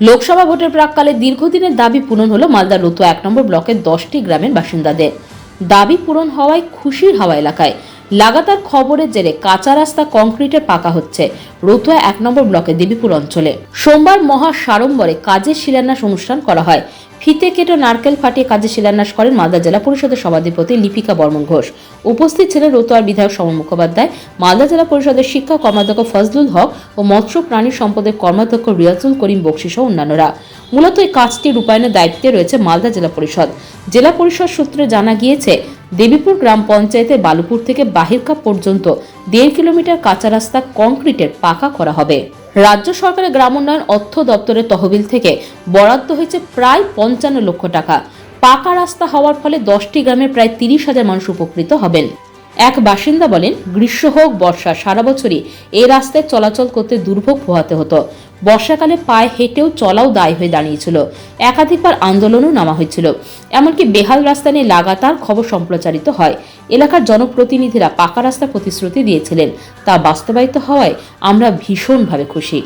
লোকসভা ভোটের প্রাককালে দীর্ঘদিনের দাবি পূরণ হলো মালদার রতুয়া এক নম্বর ব্লকের দশটি গ্রামের বাসিন্দাদের। দাবি পূরণ হওয়ায় খুশির হাওয়া এলাকায়। লাগাতার খবরের জেরে কাঁচা রাস্তা কংক্রিটের পাকা হচ্ছে। রতুয়া এক নম্বর ব্লকের দেবীপুর অঞ্চলে। সোমবার মহা সাড়ম্বরে কাজের শিলান্যাস অনুষ্ঠান করা হয়। ফিতে কেটে নারকেল ফাটিয়ে কাজে শিলান্যাস করেন মালদা জেলা পরিষদের সভাধিপতি লিপিকা বর্মন ঘোষ। উপস্থিত ছিলেন রতুয়ার বিধায়ক সমর মুখোপাধ্যায়, মালদা জেলা পরিষদের শিক্ষা কর্মাধ্যক্ষ ফজলুল হক ও মৎস্য প্রাণী সম্পদের কর্মাধ্যক্ষ রিয়াজুল করিম বক্সি সহ অন্যান্যরা। মূলত এই কাজটি রূপায়ণের দায়িত্বে রয়েছে মালদা জেলা পরিষদ। জেলা পরিষদ সূত্রে জানা গিয়েছে দেবীপুর গ্রাম পঞ্চায়েতের বালুপুর থেকে বাহিরকাপ পর্যন্ত দেড় কিলোমিটার কাঁচা রাস্তা কংক্রিটের পাকা করা হবে। রাজ্য সরকারের গ্রাম উন্নয়ন অর্থ দপ্তরের তহবিল থেকে বরাদ্দ হয়েছে প্রায় পঞ্চান্ন লক্ষ টাকা। পাকা রাস্তা হওয়ার ফলে দশটি গ্রামের প্রায় তিরিশ হাজার মানুষ উপকৃত হবেন। এক বাসিন্দা বলেন, গ্রীষ্ম হোক, বর্ষা, সারা বছরই এই রাস্তায় চলাচল করতে দুর্ভোগ পোহাতে হতো। বর্ষাকালে পায়ে হেঁটেও চলাও দায় হয়ে দাঁড়িয়েছিল। একাধিকবার আন্দোলনও নামা হয়েছিল। এমনকি বেহাল রাস্তা নিয়ে লাগাতার খবর সম্প্রচারিত হয়। এলাকার জনপ্রতিনিধিরা পাকা রাস্তা প্রতিশ্রুতি দিয়েছিলেন। তা বাস্তবায়িত হওয়ায় আমরা ভীষণভাবে খুশি।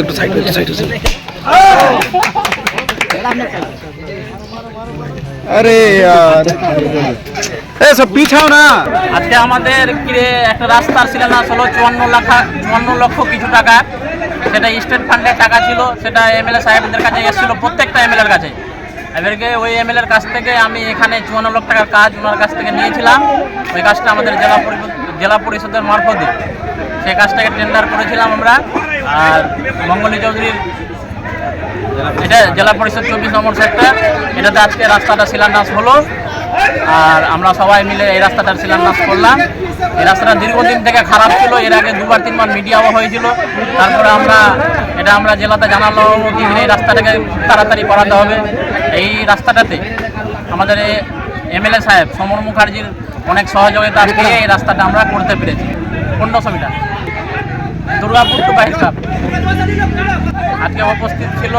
একটু সাইড সাইড আরে আচ্ছা। এ সব পিছাও না। আজকে আমাদের কিরে একটা রাস্তার না হলো চুয়ান্ন লাখ চুয়ান্ন লক্ষ কিছু টাকা। সেটা স্টেট ফান্ডের টাকা ছিল সেটা এমএলএ সাহেবদের কাছে এসেছিল প্রত্যেকটা এমএলএর কাছে। এবারকে ওই এমএলএর কাছ থেকে আমি এখানে চুয়ান্ন লক্ষ টাকার কাজ ওনার কাছ থেকে নিয়েছিলাম। ওই কাজটা আমাদের জেলা পরিষদ জেলা পরিষদের মারফত। সেই কাজটাকে টেন্ডার করেছিলাম আমরা। আর মঙ্গলী চৌধুরীর এটা জেলা পরিষদ চব্বিশ নম্বর সেক্টর এটাতে আজকে রাস্তাটা শিলান্যাস হলো। আর আমরা সবাই মিলে এই রাস্তাটার শিলান্যাস করলাম। এই রাস্তাটা দীর্ঘদিন থেকে খারাপ ছিল। এর আগে দুবার, তিনবার মিডিয়াও হয়েছিল। তারপরে আমরা, এটা আমরা জেলাতে জানালো এই রাস্তাটাকে তাড়াতাড়ি করাতে হবে। এই রাস্তাটাতে আমাদের এমএলএ সাহেব সমর মুখার্জির অনেক সহযোগিতা পেয়ে এই রাস্তাটা আমরা করতে পেরেছি। পনেরোশো মিটার। দুর্গাপুর টু বাহিরকাপ আজকে উপস্থিত ছিল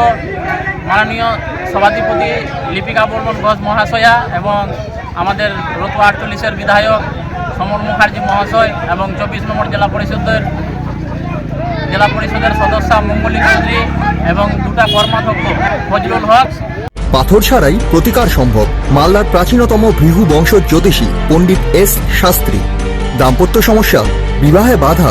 মাননীয় সভাধিপতি লিপিকা বর্মন ঘোষ মহাশয়া এবং আমাদের রতুয়া আটচল্লিশের বিধায়ক সমর মুখার্জি মহাশয় এবং চব্বিশ নম্বর জেলা পরিষদের জেলা পরিষদের সদস্য মঙ্গলী চৌধুরী এবং দুটা কর্মাধ্যক্ষ ফজলুল হক। পাথর ছাড়াই প্রতিকার সম্ভব মালদার প্রাচীনতম ভৃহু বংশ জ্যোতিষী পণ্ডিত এস শাস্ত্রী। দাম্পত্য সমস্যা, বিবাহে বাধা